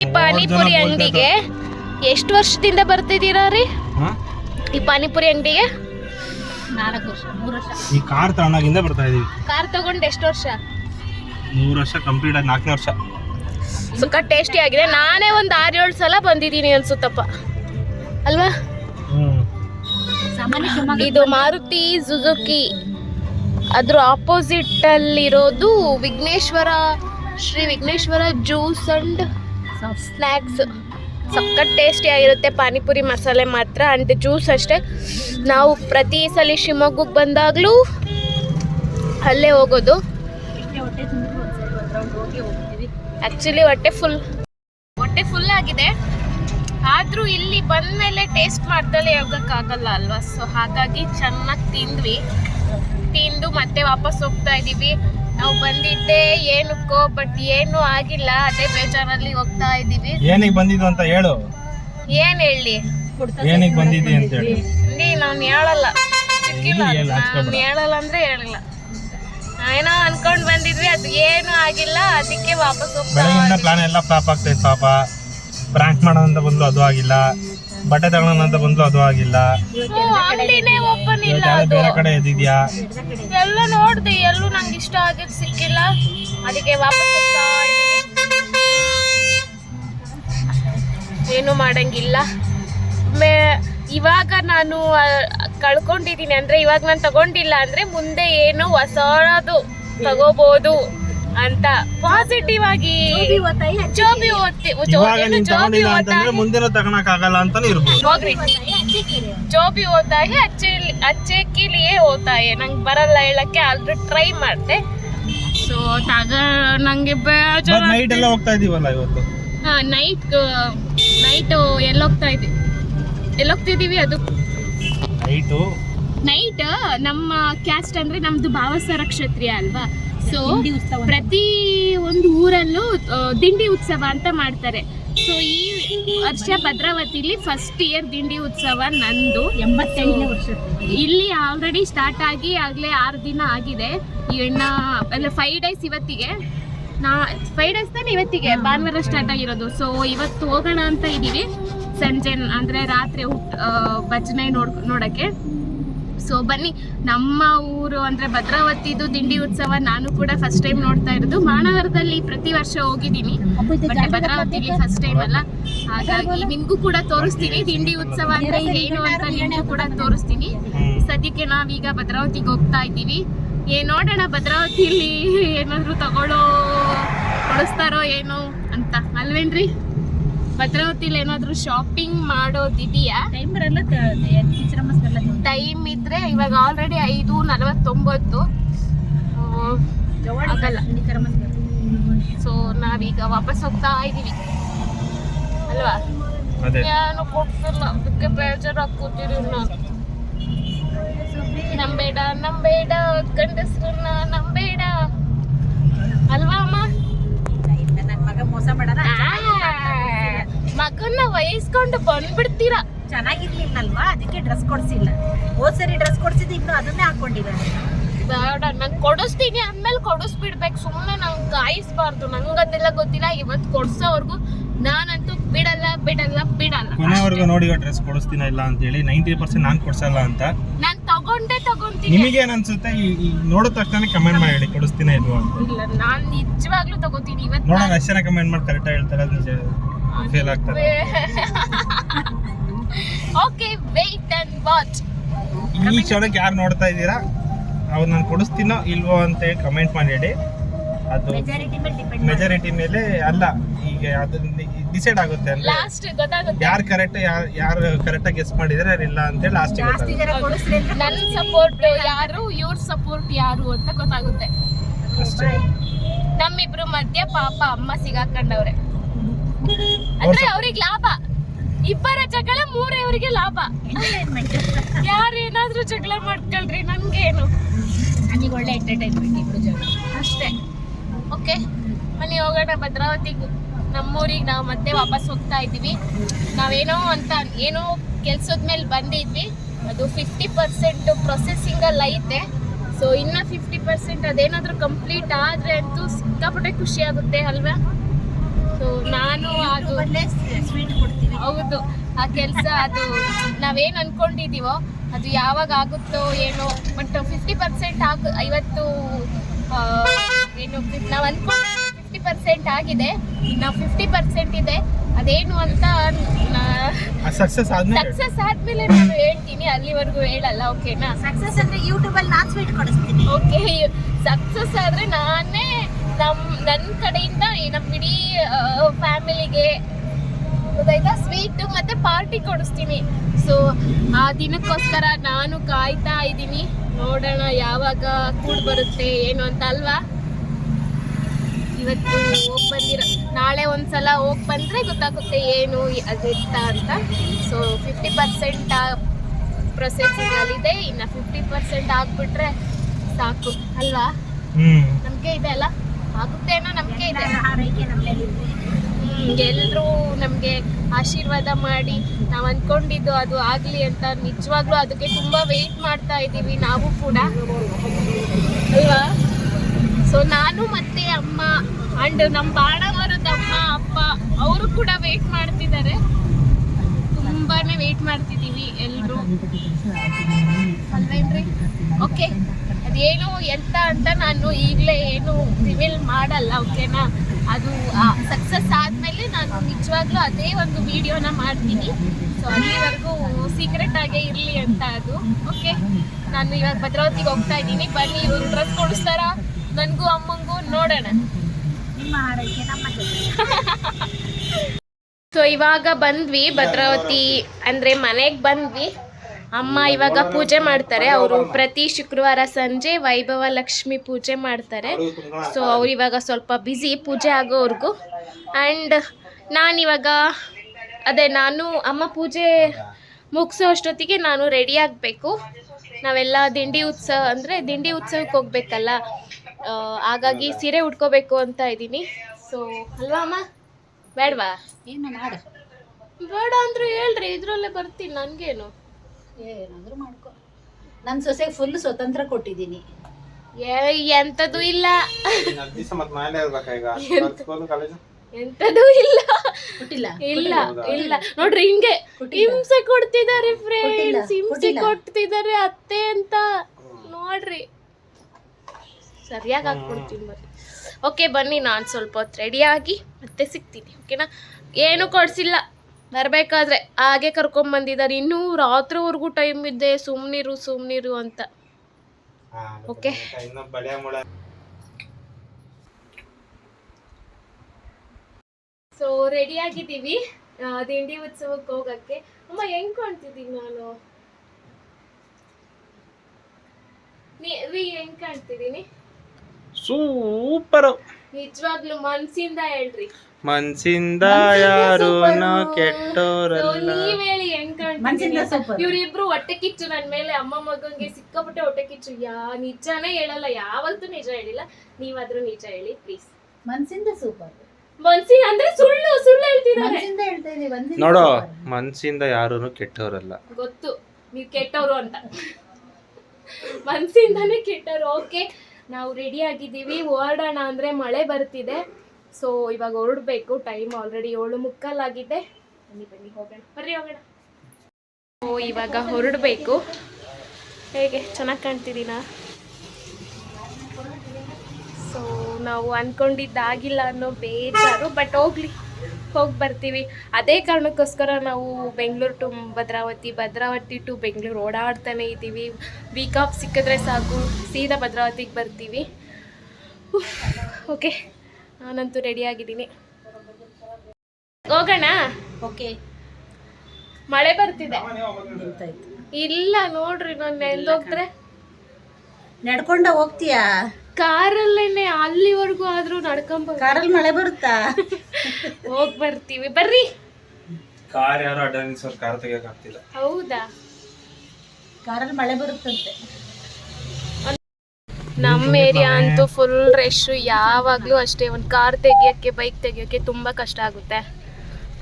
ಈ ಪಾನಿಪುರಿ ಅಂಗಡಿಗೆ? ಎಷ್ಟು ವರ್ಷದಿಂದ ಬರ್ತಿದ್ದೀರಾ ರೀ? ಈ ಪಾನಿಪುರಿ ಅಂಗಡಿಗೆ? ನಾಲ್ಕು ವರ್ಷ ಮೂರು ವರ್ಷ. ಈ ಕಾರ್ ತಗೊಂಡಾಗಿಂದ ಬರ್ತಾ ಇದೀವಿ. ಕಾರ್ ತಗೊಂಡು ಎಷ್ಟು ವರ್ಷ? ಮೂರು ವರ್ಷ ಕಂಪ್ಲೀಟ್ ಆಗಿ ನಾಲ್ಕನೇ ವರ್ಷ. ಸುಖ ಟೇಸ್ಟಿ ಆಗಿದೆ. ನಾನೇ ಒಂದು ಆರು ಏಳು ಸಲ ಬಂದಿದ್ದೀನಿ ಅನ್ಸುತ್ತಪ್ಪ. ಅಲ್ವಾ? ಇದು ಮಾರುತಿ ಸುಜುಕಿ ಅದ್ರ opposite ಅಲ್ಲಿರೋದು Vighneshwara Shri Vighneshwara juice and snacks ಸಖತ್ ಟೇಸ್ಟಿ ಆಗಿರುತ್ತೆ. ಪಾನಿಪುರಿ ಮಸಾಲೆ ಮಾತ್ರ ಅಂಡ್ ಜ್ಯೂಸ್ ಅಷ್ಟೇ. ನಾವು ಪ್ರತಿ ಸಲ ಶಿವಮೊಗ್ಗಕ್ಕೆ ಬಂದಾಗಲೂ ಅಲ್ಲೇ ಹೋಗೋದು. ಆ್ಯಕ್ಚುಲಿ ಹೊಟ್ಟೆ ಫುಲ್ ಹೊಟ್ಟೆ ಫುಲ್ ಆಗಿದೆ. ಆದರೂ ಇಲ್ಲಿ ಬಂದಮೇಲೆ ಟೇಸ್ಟ್ ಮಾಡ್ದಲೇ ಹೋಗೋಕ್ಕಾಗಲ್ಲ ಅಲ್ವಾ? ಸೊ ಹಾಗಾಗಿ ಚೆನ್ನಾಗಿ ತಿಂದ್ವಿ. ತಿಂದು ಮತ್ತೆ ವಾಪಸ್ ಹೋಗ್ತಾ ಇದ್ದೀವಿ ನಾವು ಬಂದಿದ್ದೆ ಏನಕ್ಕೋ ಬಟ್ ಏನು ಆಗಿಲ್ಲ. ಅದೇ ಬೇಜಾರಲ್ಲಿ ಹೋಗ್ತಾ ಇದ್ದೀವಿ. ಏನಿಗೆ ಬಂದಿದ್ದು ಅಂತ ಹೇಳು. ಏನು ಹೇಳಿ? ಏನಿಗೆ ಬಂದಿದ್ದೆ ಅಂತ ಹೇಳಿ. ಇಲ್ಲಿ ನಾನು ಹೇಳಲ್ಲ. ಸಿಕ್ಕಿಲ್ಲ. ಇಲ್ಲಿ ಹೇಳು, ನಾನು ಹೇಳಲ್ಲ ಅಂದ್ರೆ ಹೇಳಲ್ಲ. ಏನೋ ಅನ್ಕೊಂಡ್ ಬಂದಿದ್ವಿ ಅದು ಏನು ಆಗಿಲ್ಲ. ಅದಕ್ಕೆ ವಾಪಸ್ ಹೋಗ್ತಾ ಬೆಳಗಿನ. ಪ್ಲಾನ್ ಎಲ್ಲ ಫ್ಲಾಪ್ ಆಗ್ತೈತೆ ಪಾಪ. ಪ್ರ್ಯಾಂಕ್ ಮಾಡೋದಂತ ಬಂದ್ಲು ಅದು ಆಗಿಲ್ಲ. ಬಟ್ಟೆ ತಗೊಳ್ಳೋಣ ಅಂತ ಬಂದ್ಲು ಅದು ಆಗಿಲ್ಲ. ಅಂಗಡಿನೇ ಓಪನ್ ಇಲ್ಲ ಯಾವ್ದೋ ಅದು. ಬೇರೆ ಕಡೆ ಎದ್ದಿದ್ಯಾ ಎಲ್ಲ ನೋಡ್ದೆ ಎಲ್ಲೂ ನಂಗೆ ಇಷ್ಟ ಆಗಿದ್ ಸಿಕ್ಕಿಲ್ಲ. ಅದಕ್ಕೆ ವಾಪಸ್ ಹೋಗ್ತಾ ಇದೀನಿ. ಏನು ಮಾಡಂಗಿಲ್ಲ. ಮೇ ಇವಾಗ ನಾನು ಆ, ಕಳ್ಕೊಂಡಿದ್ದೀನಿ. ಅಂದ್ರೆ ಇವಾಗ ನಾನು ತಗೊಂಡಿಲ್ಲ ಅಂದ್ರೆ ಮುಂದೆ ಏನು ಹೊಸದು ತಗೋಬಹುದು ಅಂತ ಪಾಸಿಟಿವ್ ಆಗಿ ಜೋಬಿ ಓದ್ತಿ ಜೋಬಿ ಓದ್ತಾರೆ ಮುಂದಿನ ತಗೊಳಕ್ ಆಗಲ್ಲ ಅಂತಾನೆ ಇರ್ಬೋದು ಹೋಗ್ರಿ ಜೋಬಿ ಓದ್ತಾಗೆ ಅಚ್ಚೆ ಅಚ್ಚೆಕಿಲಿಯೇ ಓದ್ತಾಯೆ ನಂಗೆ ಬರಲ್ಲ ಹೇಳಕ್ಕೆ ಆಲ್ರೆಡಿ ಟ್ರೈ ಮಾಡ್ದೆ. ಸೊ ತಗ ನಂಗೆ ಬೇಜಾರು ನೈಟ್ ಎಲ್ಲ ಹೋಗ್ತಾ ಇದೀವಲ್ಲ ಇವತ್ತು? ಹಾ ನೈಟ್ ನೈಟ್ ಎಲ್ಲ ಹೋಗ್ತಾ ಇದೀವಿ ಎಲ್ಲ ಹೋಗ್ತಿದೀವಿ ಅದು? ನೈಟ್ ನೈಟ್ ನಮ್ಮ ಕ್ಯಾಸ್ಟ್ ಅಂದ್ರೆ ನಮ್ದು ಭಾವಸರ ಕ್ಷತ್ರಿಯ ಅಲ್ವಾ? ಸೊ ಪ್ರತಿ ಒಂದು ಊರಲ್ಲೂ ದಿಂಡಿ ಉತ್ಸವ ಅಂತ ಮಾಡ್ತಾರೆ. ಸೊ ಈ ವರ್ಷ ಭದ್ರಾವತಿಲಿ ಫಸ್ಟ್ ಇಯರ್ ದಿಂಡಿ ಉತ್ಸವ ನಂದು. ಎಂಬತ್ತೆಂಟನೇ ವರ್ಷ ಇಲ್ಲಿ ಆಲ್ರೆಡಿ ಸ್ಟಾರ್ಟ್ ಆಗಿ ಆಗಲೇ ಆರು ದಿನ ಆಗಿದೆ. ಎಣ್ಣ ಅಂದ್ರೆ ಫೈವ್ ಡೇಸ್ ಇವತ್ತಿಗೆ. ನಾ ಫೈವ್ ಡೇಸ್ ತಾನೆ ಇವತ್ತಿಗೆ? ಭಾನುವಾರ ಸ್ಟಾರ್ಟ್ ಆಗಿರೋದು. ಸೊ ಇವತ್ತು ಹೋಗೋಣ ಅಂತ ಇದ್ದೀವಿ ಸಂಜೆ ಅಂದರೆ ರಾತ್ರಿ ಭಜನೆ ನೋಡ್ ನೋಡೋಕ್ಕೆ. ಸೊ ಬನ್ನಿ ನಮ್ಮ ಊರು ಅಂದರೆ ಭದ್ರಾವತಿದು ದಿಂಡಿ ಉತ್ಸವ ನಾನು ಕೂಡ ಫಸ್ಟ್ ಟೈಮ್ ನೋಡ್ತಾ ಇರೋದು. ಮಾನವರದಲ್ಲಿ ಪ್ರತಿ ವರ್ಷ ಹೋಗಿದ್ದೀನಿ. ಬಟ್ ಭದ್ರಾವತಿಲಿ ಫಸ್ಟ್ ಟೈಮ್ ಅಲ್ಲ. ಹಾಗಾಗಿ ನಿಮಗೂ ಕೂಡ ತೋರಿಸ್ತೀನಿ. ದಿಂಡಿ ಉತ್ಸವ ಅಂದ್ರೆ ಏನು ಅಂತ ನಿಮಗೂ ಕೂಡ ತೋರಿಸ್ತೀನಿ. ಸದ್ಯಕ್ಕೆ ನಾವೀಗ ಭದ್ರಾವತಿಗೆ ಹೋಗ್ತಾ ಇದ್ದೀವಿ. ಏ ನೋಡೋಣ ಭದ್ರಾವತಿಲಿ ಏನಾದರೂ ತಗೊಳ್ಳೋ ಕೊಡಿಸ್ತಾರೋ ಏನೋ ಅಂತ. ಅಲ್ವೇನ್ರಿ? ಭದ್ರಾವತಿಲಿ ಏನಾದ್ರು ಶಾಪಿಂಗ್ ಮಾಡೋದಿದೆಯಾ? ಟೈಮ್ ಬರಲ್ಲ ಟೈಮ್ ಇದ್ರೆ ಇವಾಗ ಆಲ್ರೆಡಿ ಐದು ನಲವತ್ತೊಂಬತ್ತು. ಆಗಲ್ಲ. ಸೊ ನಾವೀಗ ವಾಪಸ್ ಹೋಗ್ತಾ ಇದ್ದೀವಿ ಅಲ್ವಾ? ಏನು ಕೊಡ್ತಿಲ್ಲ ಅದಕ್ಕೆ ಬೇಜಾರು ಕೂತಿರಿ ನಾನು ನಂಬೇಡ ನಂಬೇಡ ಗಂಡಸ್ರನ್ನ ನಂಬೇಡ ಅಲ್ವಾ ಅಮ್ಮ? ನನ್ನ ಮಗ ಮೋಸ ಮಾಡಲ್ಲ. ವಹಿಸ್ಕೊಂಡು ಬಂದ್ಬಿಡ್ತೀರಾ? ಚೆನ್ನಾಗಿರ್ಲಿಲ್ಲಲ್ವಾ? ಅದಕ್ಕೆ ಡ್ರೆಸ್ ಕೊಡ್ಸಿಲ್ಲ. ಹೋದ್ ಸರಿ ಡ್ರೆಸ್ ಕೊಡ್ಸಿದ್ದು ಇನ್ನು ಅದನ್ನೇ ಹಾಕೊಂಡಿದ್ದಾರೆ ಬೇಡ ನಂಗೆ ಕೊಡಿಸ್ತೀನಿ ಅಂದ್ಮೇಲೆ ಕೊಡಿಸ್ಬಿಡ್ಬೇಕು. ಸುಮ್ಮನೆ ನಂಗೆ ಕಾಯಿಸ್ಬಾರ್ದು. ನಂಗೆ ಅದೆಲ್ಲ ಗೊತ್ತಿಲ್ಲ. ಇವತ್ತು ಕೊಡ್ಸೋವರೆಗೂ ನಾನಂತೂ ಬಿಡಲ್ಲ ಬಿಡಲ್ಲ ಬಿಡಲ್ಲ. ಕೊನೆವರೆಗೂ ನೋಡಿ ಡ್ರೆಸ್ ಕೊಡಿಸ್ತೀನ ಇಲ್ಲ ಅಂತ ಹೇಳಿ ನೈಂಟಿ ಪರ್ಸೆಂಟ್ ನಾನು ಕೊಡ್ಸಲ್ಲ ಅಂತ. ನಾನು ತಗೊಂಡೇ ತಗೊಂತೀನಿ. ನಿಮಗೆ ಅನ್ಸುತ್ತೆ ಈ ಈ ನೋಡಿದ ತಕ್ಷಣ ಕಮೆಂಟ್ ಮಾಡಿ ಹೇಳಿ. ಕೊಡಿಸ್ತೀನ ಇಲ್ವಾ ಇಲ್ಲ ನಾನು ನಿಜವಾಗ್ಲೂ ತಗೋತೀನಿ. ಇವತ್ತು ನೋಡೋಣ ಎಷ್ಟು ಜನ ಕಮೆಂಟ್ ಮಾಡಿ ಕರೆಕ್ಟಾಗಿ ಹೇಳ್ತಾರೆ ಅದು ನಿಜ ಫೇಲ್ ಆಗ್ತಾರೆ ಓಕೆ ವೇಟ್ ಅಂಡ್ ವಾಚ್ ಈ ಕ್ಷಣಕ್ಕೆ ಯಾರು ನೋಡ್ತಾ ಇದ್ದೀರಾ? ಅವ್ರು ನಾನು ಕೊಡಿಸ್ತೀನೋ ಇಲ್ವೋ ಅಂತ ಹೇಳಿ ಕಮೆಂಟ್ ಮಾಡಿ ಹೇಳಿ. ಅದು ಮೆಜಾರಿಟಿ ಮೇಲೆ ಡಿಪೆಂಡ್ ಮೆಜಾರಿಟಿ ಮೇಲೆ ಅಲ್ಲ ಈಗ ಅದು ಡಿಸೈಡ್ ಆಗುತ್ತೆ ಅಂದ್ರೆ ಲಾಸ್ಟ್ ಗೊತ್ತಾಗುತ್ತೆ. ಯಾರು ಕರೆಕ್ಟ್ ಯಾರು ಕರೆಕ್ಟ್ ಆಗಿ ಗೆಸ್ ಮಾಡಿದ್ರೆ ಇಲ್ಲ ಅಂತೇಳಿ ಲಾಸ್ಟ್ಗೆ ಗೊತ್ತಾಗುತ್ತೆ. ಜನ ಕೊಡಿಸ್ರಿ ಅಂತ ಸಪೋರ್ಟ್ ಯಾರು ಇವ್ರ ಸಪೋರ್ಟ್ ಯಾರು ಅಂತ ಗೊತ್ತಾಗುತ್ತೆ. ಅಷ್ಟೇ. ನಮ್ಮಿಬ್ರು ಮಧ್ಯ ಪಾಪ ಅಮ್ಮ ಸಿಗಾಕೊಂಡವ್ರೆ. ಅಂದ್ರೆ ಅವ್ರಿಗೆ ಲಾಭ. ಇಬ್ಬರ ಜಗಳ, ಮೂರವರಿಗೆ ಲಾಭ. ಯಾರು ಯಾರೇನಾದ್ರೂ ಜಗಳ ಮಾಡ್ಕೊಳ್ರಿ ನನ್ಗೇನು ನನಗೆ ಒಳ್ಳೆ ಎಂಟರ್ಟೈನ್ಮೆಂಟ್ ಇಬ್ರು ಜಗಳ. ಅಷ್ಟೇ. ಓಕೆ ಮನೆ ಹೋಗೋಣ, ಭದ್ರಾವತಿಗೆ. ನಮ್ಮೂರಿಗೆ ನಾವು ಮತ್ತೆ ವಾಪಸ್ ಹೋಗ್ತಾ ಇದ್ದೀವಿ. ನಾವೇನೋ ಅಂತ, ಏನೋ ಕೆಲ್ಸದ ಮೇಲೆ ಬಂದಿದ್ವಿ. ಅದು ಫಿಫ್ಟಿ ಪರ್ಸೆಂಟ್ ಪ್ರೊಸೆಸಿಂಗಲ್ಲಿ ಐತೆ. ಸೊ ಇನ್ನು ಫಿಫ್ಟಿ ಪರ್ಸೆಂಟ್ ಅದೇನಾದರೂ ಕಂಪ್ಲೀಟ್ ಆದರೆ ಅಂತೂ ಸಿಕ್ಕಾಪಟ್ಟೆ ಖುಷಿ ಆಗುತ್ತೆ, ಅಲ್ವಾ? ಸೊ ನಾನು ಅದು ಸ್ವೀಟ್ ಕೊಡ್ತೀವಿ. ಹೌದು ಆ ಕೆಲಸ ಅದು ನಾವೇನು ಅನ್ಕೊಂಡಿದೀವೋ ಅದು ಯಾವಾಗ ಆಗುತ್ತೋ ಏನೋ ಬಟ್ ಫಿಫ್ಟಿ ಪರ್ಸೆಂಟ್ ಆಗ ಐವತ್ತು ಏನು ನಾವು ಅನ್ಕೊಂಡ ಫಿಫ್ಟಿ ಪರ್ಸೆಂಟ್ ಆಗಿದೆ ನಾವು ಫಿಫ್ಟಿ ಪರ್ಸೆಂಟ್ ಇದೆ ಅದೇನು ಅಂತ ಸಕ್ಸಸ್ ಆದ್ಮೇಲೆ? ಸಕ್ಸಸ್ ಆದ್ಮೇಲೆ ನಾನು ಹೇಳ್ತೀನಿ ಅಲ್ಲಿವರೆಗೂ ಹೇಳಲ್ಲ ಓಕೆನಾ ಸಕ್ಸಸ್ ಅಂದ್ರೆ ಯೂಟ್ಯೂಬ್ ಅಲ್ಲಿ ನಾನ್ ಸ್ವೀಟ್ ಕೊಡಿಸ್ತೀನಿ. ಓಕೆ ಸಕ್ಸಸ್ ಆದ್ರೆ ನಾನೇ ನಮ್ ನನ್ನ ಕಡೆಯಿಂದ ನಮ್ಮ ಇಡೀ ಫ್ಯಾಮಿಲಿಗೆ ಗೊತ್ತಾಯ್ತಾ? ಸ್ವೀಟು ಮತ್ತೆ ಪಾರ್ಟಿ ಕೊಡಿಸ್ತೀನಿ. ಸೊ ಆ ದಿನಕ್ಕೋಸ್ಕರ ನಾನು ಕಾಯ್ತಾ ಇದ್ದೀನಿ. ನೋಡೋಣ ಯಾವಾಗ ಕೂಡ್ ಬರುತ್ತೆ ಏನು ಅಂತ ಅಲ್ವಾ? ಇವತ್ತು ಹೋಗಿ ಬಂದಿರ ನಾಳೆ ಒಂದ್ಸಲ ಹೋಗಿ ಬಂದ್ರೆ ಗೊತ್ತಾಗುತ್ತೆ ಏನು ಅದೆತ್ತ ಅಂತ. ಸೊ ಫಿಫ್ಟಿ ಪರ್ಸೆಂಟ್ ಪ್ರೊಸೆಸಿಂಗ್ ಅಲ್ಲಿದೆ ಇನ್ನು ಫಿಫ್ಟಿ ಪರ್ಸೆಂಟ್ ಆಗಿಬಿಟ್ರೆ ಸಾಕು ಅಲ್ವಾ? ನಮಗೆ ಇದೆ ಅಲ್ಲ? ಆಗುತ್ತೆ ಅನ್ನೋ ನಂಬಿಕೆ ಇದೆ. ಎಲ್ಲರೂ ನಮಗೆ ಆಶೀರ್ವಾದ ಮಾಡಿ ನಾವು ಅಂದ್ಕೊಂಡಿದ್ದು ಅದು ಆಗಲಿ ಅಂತ ನಿಜವಾಗ್ಲೂ ಅದಕ್ಕೆ ತುಂಬ ವೆಯ್ಟ್ ಮಾಡ್ತಾ ಇದ್ದೀವಿ ನಾವು ಕೂಡ. ಅಲ್ವಾ? ಸೊ ನಾನು ಮತ್ತೆ ಅಮ್ಮ ಅಂಡ್ ನಮ್ಮ ಬಾಣವರದ ಅಮ್ಮ ಅಪ್ಪ ಅವರು ಕೂಡ ವೆಯ್ಟ್ ಮಾಡ್ತಿದ್ದಾರೆ. ತುಂಬಾನೇ ವೆಯ್ಟ್ ಮಾಡ್ತಿದ್ದೀವಿ ಎಲ್ಲರೂ ಅಲ್ವೇನ್ರಿ? ಓಕೆ ಅದೇನು ಎಂತ ಅಂತ ನಾನು ಈಗಲೇ ಏನು ರಿವೀಲ್ ಮಾಡಲ್ಲ ಓಕೆನಾ ಅದು ಸಕ್ಸಸ್ ಆದಮೇಲೆ ನಾನು ನಿಜವಾಗ್ಲೂ ಅದೇ ಒಂದು ವಿಡಿಯೋನ ಮಾಡ್ತೀನಿ. ಸೊ ಅಲ್ಲಿವರೆಗೂ ಸೀಕ್ರೆಟ್ ಆಗೇ ಇರಲಿ ಅಂತ ಅದು ಓಕೆ ನಾನು ಇವಾಗ ಭದ್ರಾವತಿಗೆ ಹೋಗ್ತಾ ಇದ್ದೀನಿ. ಬನ್ನಿ ಇವ್ರು ಡ್ರೆಸ್ ಕೊಡಿಸ್ತಾರ? ನನಗೂ ಅಮ್ಮಂಗೂ ನೋಡೋಣ. ನಿಮ್ಮ ಹಾರೈಕೆ ನಮ್ಮ ಜೊತೆ. ಸೊ ಇವಾಗ ಬಂದ್ವಿ ಭದ್ರಾವತಿ ಅಂದ್ರೆ ಮನೆಗೆ ಬಂದ್ವಿ. ಅಮ್ಮ ಇವಾಗ ಪೂಜೆ ಮಾಡ್ತಾರೆ. ಅವರು ಪ್ರತಿ ಶುಕ್ರವಾರ ಸಂಜೆ ವೈಭವ ಲಕ್ಷ್ಮಿ ಪೂಜೆ ಮಾಡ್ತಾರೆ. ಸೊ ಅವ್ರು ಇವಾಗ ಸ್ವಲ್ಪ ಬ್ಯುಸಿ ಪೂಜೆ ಆಗೋವರೆಗೂ. ಆ್ಯಂಡ್ ನಾನಿವಾಗ ಅದೇ ನಾನು ಅಮ್ಮ ಪೂಜೆ ಮುಗಿಸೋ ಅಷ್ಟೊತ್ತಿಗೆ ನಾನು ರೆಡಿ ಆಗಬೇಕು. ನಾವೆಲ್ಲ ದಿಂಡಿ ಉತ್ಸವ ಅಂದರೆ ದಿಂಡಿ ಉತ್ಸವಕ್ಕೆ ಹೋಗ್ಬೇಕಲ್ಲ. ಹಾಗಾಗಿ ಸೀರೆ ಉಟ್ಕೋಬೇಕು ಅಂತ ಇದ್ದೀನಿ. ಸೊ ಅಲ್ವಾ ಅಮ್ಮ? ಬೇಡವಾ? ಏನು ಮಾಡು. ಬೇಡ ಅಂದ್ರೆ ಹೇಳ್ರಿ ಇದ್ರಲ್ಲೇ ಬರ್ತೀನಿ ನನ್ಗೇನು. ಏನಾದ್ರೂ ಮಾಡ್ಕೊ. ನನ್ನ ಸೊಸೆಗೆ ಫುಲ್ ಸ್ವತಂತ್ರ ಕೊಟ್ಟಿದ್ದೀನಿ. ಏ ಎಂತದು ಇಲ್ಲ. ಎಂತದೂ ಇಲ್ಲ. ಕೊಟ್ಟಿಲ್ಲ. ಇಲ್ಲ ಇಲ್ಲ. ನೋಡ್ರಿ ಹಿಂಗೆ ಹಿಂಸೆ ಕೊಡ್ತಿದ್ದಾರೆ ಫ್ರೆಂಡ್ಸ್ ಹಿಂಸೆ. ಕೊಡ್ತಿದ್ದಾರೆ ಅತ್ತೆ ಅಂತ. ನೋಡ್ರಿ. ಸರಿಯಾಗಿ ಹಾಕ್ಕೊಡ್ತೀನಿ ಬರ್ರಿ. ಓಕೆ ಬನ್ನಿ ನಾನು ಸ್ವಲ್ಪ ಹೊತ್ತು ರೆಡಿಯಾಗಿ ಮತ್ತೆ ಸಿಗ್ತೀನಿ ಓಕೆನಾ ಏನು ಕೊಡ್ಸಿಲ್ಲ. ಬರಬೇಕಾದ್ರೆ ಹಾಗೆ ಕರ್ಕೊಂಬಂದಿದ್ದಾರೆ ಇನ್ನೂ ರಾತ್ರಿವರೆಗೂ ಟೈಮ್ ಇದೆ ಸುಮ್ಮನಿರು ಸುಮ್ಮನಿರು ಅಂತ. ಓಕೆ. ಸೊ ರೆಡಿ ಆಗಿದ್ದೀವಿ ದಿಂಡಿ ಉತ್ಸವಕ್ಕೆ ಹೋಗಕ್ಕೆ. ಅಮ್ಮ ಹೆಂಗ್ ಕಾಣ್ತಿದ್ದೀನಿ ನಾನು? ಹೆಂಗ್ ಕಾಣ್ತಿದ್ದೀನಿ? ಸೂಪರ್. ನಿಜವಾಗ್ಲೂ ಮನ್ಸಿಂದ ಹೇಳ್ರಿ. ಮನ್ಸಿಂದ ಯಾರು ಕೆಟ್ಟೋರಲ್ಲ. ನೀವ್ ಹೇಳಿ ಹೆಂಗ್ ಮನ್ಸಿಂದ ಇವ್ರಿಬ್ರು ಹೊಟ್ಟೆ ಕಿಚ್ಚು ನನ್ ಮೇಲೆ ಅಮ್ಮ ಮಗಂಗೆ ಸಿಕ್ಕಾಪಟ್ಟೆ ಹೊಟ್ಟೆ ಕಿಚ್ಚು. ಯಾ ನಿಜಾನೇ ಹೇಳಲ್ಲ ಯಾವತ್ತೂ ನಿಜ ಹೇಳಿಲ್ಲ. ನೀವಾದ್ರೂ ನಿಜ ಹೇಳಿ ಪ್ಲೀಸ್ ಮನ್ಸಿಂದ ಸೂಪರ್. ಮನ್ಸಿನ ಅಂದ್ರೆ ಸುಳ್ಳು ಸುಳ್ಳು ಹೇಳ್ತಿದ್ದಾರೆ. ಮನ್ಸಿಂದ ಹೇಳ್ತಾ ಇದೀವಿ ಮನ್ಸಿಂದ ನೋಡು super. ಮನ್ಸಿಂದ ಯಾರು ಕೆಟ್ಟವರಲ್ಲ ಗೊತ್ತು. ನೀವ್ ಕೆಟ್ಟವ್ರು ಅಂತ. ಮನ್ಸಿಂದಾನೇ ಕೆಟ್ಟವ್ರು ಓಕೆ ನಾವು ರೆಡಿ ಆಗಿದ್ದೀವಿ. ಓಡೋಣ ಅಂದ್ರೆ ಮಳೆ ಬರ್ತಿದೆ. ಸೊ ಇವಾಗ ಹೊರಡ್ಬೇಕು. ಟೈಮ್ ಆಲ್ರೆಡಿ ಏಳು ಮುಕ್ಕಾಲಾಗಿದೆ. ಬನ್ನಿ ಬನ್ನಿ, ಹೋಗೋಣ. ಬರ್ರಿ, ಹೋಗೋಣ. ಓ ಇವಾಗ ಹೊರಡಬೇಕು. ಹೇಗೆ? ಚೆನ್ನಾಗಿ ಕಾಣ್ತಿದ್ದೀನಾ? ಸೊ ನಾವು ಅಂದ್ಕೊಂಡಿದ್ದಾಗಿಲ್ಲ ಅನ್ನೋ ಬೇಜಾರು ಬಟ್ ಹೋಗ್ಲಿ. ಹೋಗಿ ಬರ್ತೀವಿ. ಅದೇ ಕಾರಣಕ್ಕೋಸ್ಕರ ನಾವು ಬೆಂಗಳೂರು ಟು ಭದ್ರಾವತಿ ಭದ್ರಾವತಿ ಟು ಬೆಂಗಳೂರು ಓಡಾಡ್ತಾನೆ ಇದ್ದೀವಿ. ವೀಕ್ ಆಫ್ ಸಿಕ್ಕಿದ್ರೆ ಸಾಕು. ಸೀದಾ ಭದ್ರಾವತಿಗೆ ಬರ್ತೀವಿ. ಓಕೆ ನಾನಂತೂ ರೆಡಿ ಆಗಿದ್ದೀನಿ. ಹೋಗೋಣ? ಓಕೆ. ಮಳೆ ಬರ್ತಿದೆ. ಇಲ್ಲ ನೋಡ್ರಿ ನಾನು ಎಲ್ಲೋಗ್ತಾರೆ ನಡ್ಕೊಂಡ ಹೋಗ್ತೀಯಾ? ಕಾರಲ್ಲೇನೆ ಅಲ್ಲಿವರೆಗೂ ಆದ್ರೂ ನಡ್ಕೊಂಬ ಕಾರಲ್ಲಿ ಮಳೆ ಬರುತ್ತಾ? ಹೋಗ್ ಬರ್ತೀವಿ. ಬರ್ರಿ. ಕಾರ್ ಯಾರು ಅಡ್ಡ ನಿಲ್ಸೋರು ಕಾರ್ ತೆಗಿಯಕ್ ಆಗ್ತಿಲ್ಲ. ಹೌದಾ? ಕಾರಲ್ಲಿ ಮಳೆ ಬರುತ್ತಂತೆ. ನಮ್ಮ ಏರಿಯಾ ಅಂತೂ ಫುಲ್ ರಶ್ ಯಾವಾಗಲೂ ಅಷ್ಟೇ. ಒಂದು ಕಾರ್ ತೆಗಿಯೋಕ್ಕೆ ಬೈಕ್ ತೆಗಿಯೋಕ್ಕೆ ತುಂಬ ಕಷ್ಟ ಆಗುತ್ತೆ.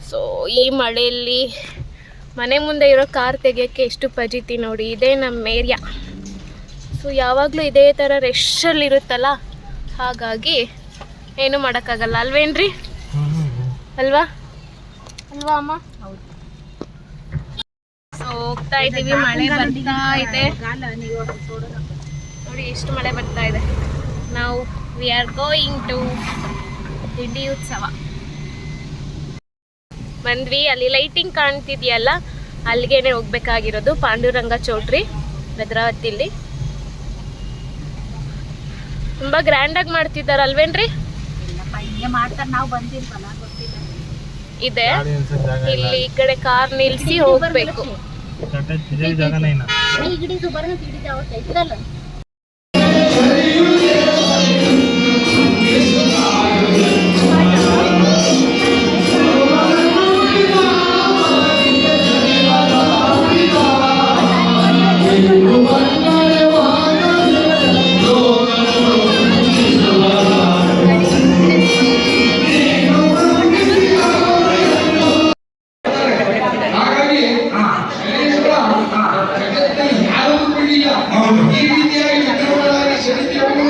ಸೊ ಈ ಮಳೆಯಲ್ಲಿ ಮನೆ ಮುಂದೆ ಇರೋ ಕಾರ್ ತೆಗಿಯೋಕ್ಕೆ ಎಷ್ಟು ಪಜಿತಿ ನೋಡಿ. ಇದೇ ನಮ್ಮ ಏರಿಯಾ ಸೊ ಯಾವಾಗಲೂ ಇದೇ ಥರ ರಶ್ಶಲ್ಲಿ ಇರುತ್ತಲ್ಲ? ಹಾಗಾಗಿ ಏನು ಮಾಡೋಕ್ಕಾಗಲ್ಲ. ಅಲ್ವೇನ್ರಿ? ಅಲ್ವಾ? ಅಲ್ವಾ ಅಮ್ಮ? ಸೊ ಹೋಗ್ತಾ ಇದ್ದೀವಿ ಮಳೆ ಬರ್ತಾ ಇದೆ. ಕಾಲ ನೀವು ಸೋಡೋಣ ನೋಡಿ ಎಷ್ಟು ಮಳೆ ಬರ್ತಾ ಇದೆ. ನಾವು ವಿ ಆರ್ ಗೋಯಿಂಗ್ ಟು ತಿಂಡಿ ಉತ್ಸವ. ಬಂದ್ವಿ ಅಲ್ಲಿ ಲೈಟಿಂಗ್ ಕಾಣ್ತಿದ್ಯಲ್ಲ ಅಲ್ಲಿಗೆನೆ ಹೋಗ್ಬೇಕಾಗಿರೋದು ಪಾಂಡುರಂಗ ಚೌಟ್ರಿ ಭದ್ರಾವತಿಲಿ ತುಂಬಾ ಗ್ರ್ಯಾಂಡ್ ಆಗಿ ಮಾಡ್ತಿದ್ದಾರೆ ಅಲ್ವೇನ್ರಿ ಇದೆ. ಇಲ್ಲಿ. ಈ ಕಡೆ ಕಾರ್ ನಿಲ್ಸಿ ಹೋಗ್ಬೇಕು. ಈ ರೀತಿಯಾಗಿ ಚಕ್ರಗಳಾಗಿ ಶನಿದೇವನು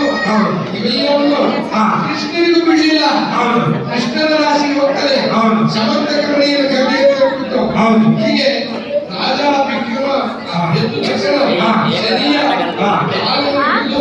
ಇವೆಲ್ಲವನ್ನು ಕೃಷ್ಣನಿಗೂ ಬಿಡಲಿಲ್ಲ. ಕೃಷ್ಣನ ರಾಶಿಗೆ ಹೋಗ್ತದೆ. ಸಮಂತ ಕರ್ಣಿಯನ್ನು ಕರೆದಿರುವುದು ಹೀಗೆ ರಾಜ ವಿಕ್ರಮ ಎದ್ದು ತಕ್ಷಣ ಶನಿಯ ಕಾಲನ್ನು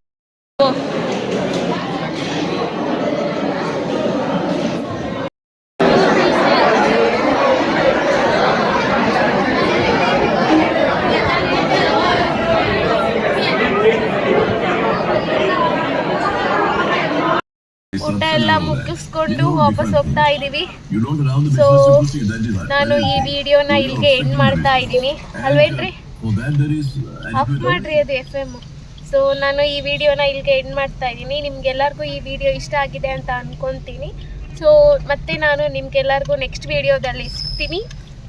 ಎಲ್ಲ ಮುಗಿಸ್ಕೊಂಡು ವಾಪಸ್ ಹೋಗ್ತಾ ಇದೀವಿ proceed, that is ನಾನು ಈ ವಿಡಿಯೋನ ಇಲ್ಲಿಗೆ ಎಂಡ್ ಮಾಡ್ತಾ ಇದ್ದೀನಿ. ಅಲ್ವೇನ್ರಿ uh, ಆಫ್ ಮಾಡ್ರಿ ಅದು ಎಫ್ ಎಂ ಸೊ ನಾನು ಈ ವಿಡಿಯೋನ ಇಲ್ಲಿಗೆ ಎಂಡ್ ಮಾಡ್ತಾ ಇದ್ದೀನಿ. ನಿಮ್ಗೆಲ್ಲರಿಗೂ ಈ ವಿಡಿಯೋ ಇಷ್ಟ ಆಗಿದೆ ಅಂತ ಅನ್ಕೊತೀನಿ. ಸೊ ಮತ್ತೆ ನಾನು ನಿಮ್ಗೆಲ್ಲರಿಗೂ ನೆಕ್ಸ್ಟ್ ವಿಡಿಯೋದಲ್ಲಿ ಸಿಗ್ತೀನಿ.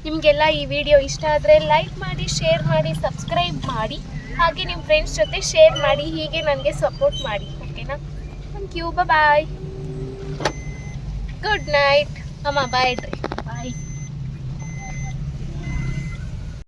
ನಿಮಗೆಲ್ಲ ಈ ವಿಡಿಯೋ ಇಷ್ಟ ಆದರೆ ಲೈಕ್ ಮಾಡಿ ಶೇರ್ ಮಾಡಿ ಸಬ್ಸ್ಕ್ರೈಬ್ ಮಾಡಿ. ಹಾಗೆ ನಿಮ್ಮ ಫ್ರೆಂಡ್ಸ್ ಜೊತೆ ಶೇರ್ ಮಾಡಿ ಹೀಗೆ ನನಗೆ ಸಪೋರ್ಟ್ ಮಾಡಿ. ಓಕೆನಾ thank you bye good night. Mama. bye.